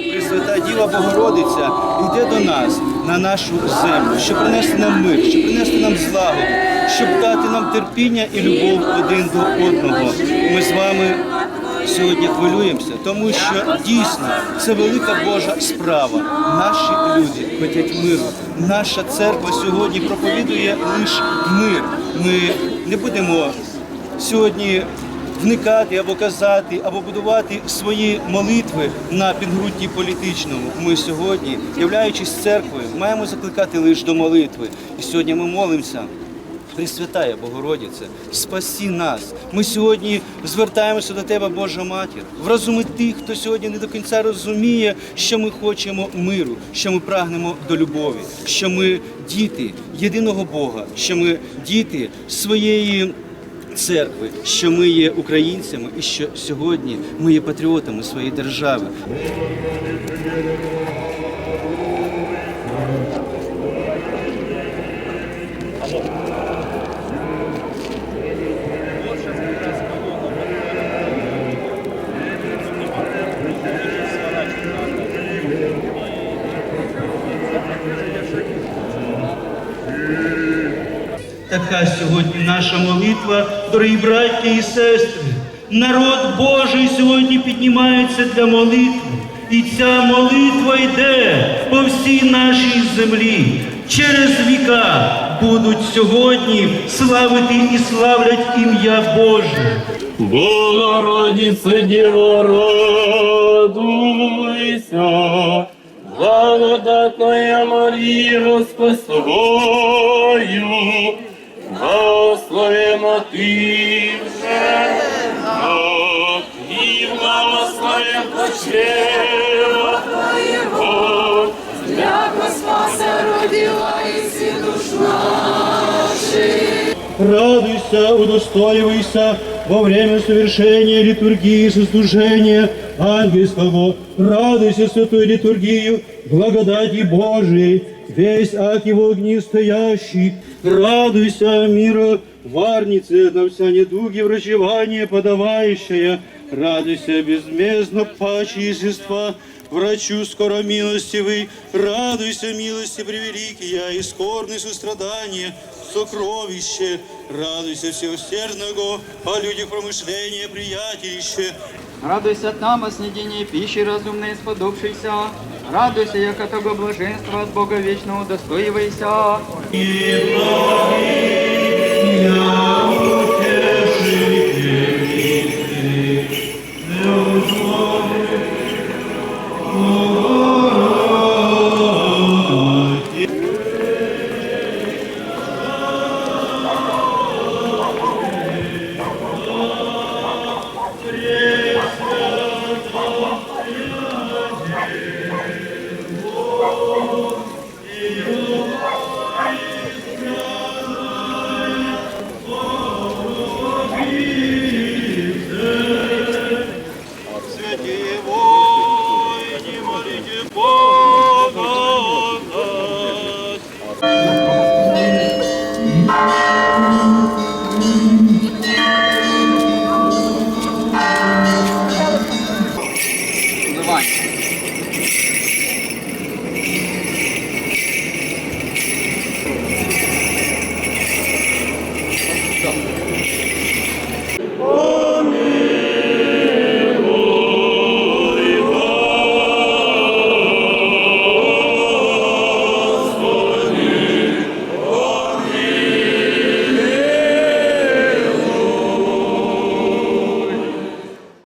Пресвята Діва Богородиця йде до нас на нашу землю, щоб принести нам мир, щоб принести нам злагоду, щоб дати нам терпіння і любов один до одного. Ми з вами сьогодні хвилюємося, тому що дійсно це велика Божа справа. Наші люди хотять миру. Наша церква сьогодні проповідує лише мир. Ми не будемо сьогодні вникати або казати, або будувати свої молитви на підґрунті політичному. Ми сьогодні, являючись церквою, маємо закликати лише до молитви. І сьогодні ми молимося. Пресвятая Богородице, спаси нас. Ми сьогодні звертаємося до Тебе, Божа Матір, вразуми тих, хто сьогодні не до кінця розуміє, що ми хочемо миру, що ми прагнемо до любові, що ми діти єдиного Бога, що ми діти своєї церкви, що ми є українцями і що сьогодні ми є патріотами своєї держави. Така сьогодні наша молитва, дорогі браті і сестри. Народ Божий сьогодні піднімається для молитви. І ця молитва йде по всій нашій землі. Через віка будуть сьогодні славити і славлять ім'я Боже. Богородице, Діво, радуйся, благодатная Марія, Господь з тобою, ти вже, і благословен почева Твоєго, Яко спаса родила і всі душ наші. Радуйся, удостоивайся во время совершения литургии сослужения ангельского. Радуйся, святой литургию, благодати Божией, весь ак его огни стоящий. Радуйся, мира, варнице, на вся недуги врачевание подавающая. Радуйся, безмездно паче естества, врачу скоро милостивый. Радуйся, милости превеликие, и скорбные сострадания, сокровище. Радуйся всеусердного, о людях промышления, приятелище. Радуйся нам о снедении пищи разумной сподобшейся. Радуйся, яко того блаженства от Бога вечного удостоивайся. Святые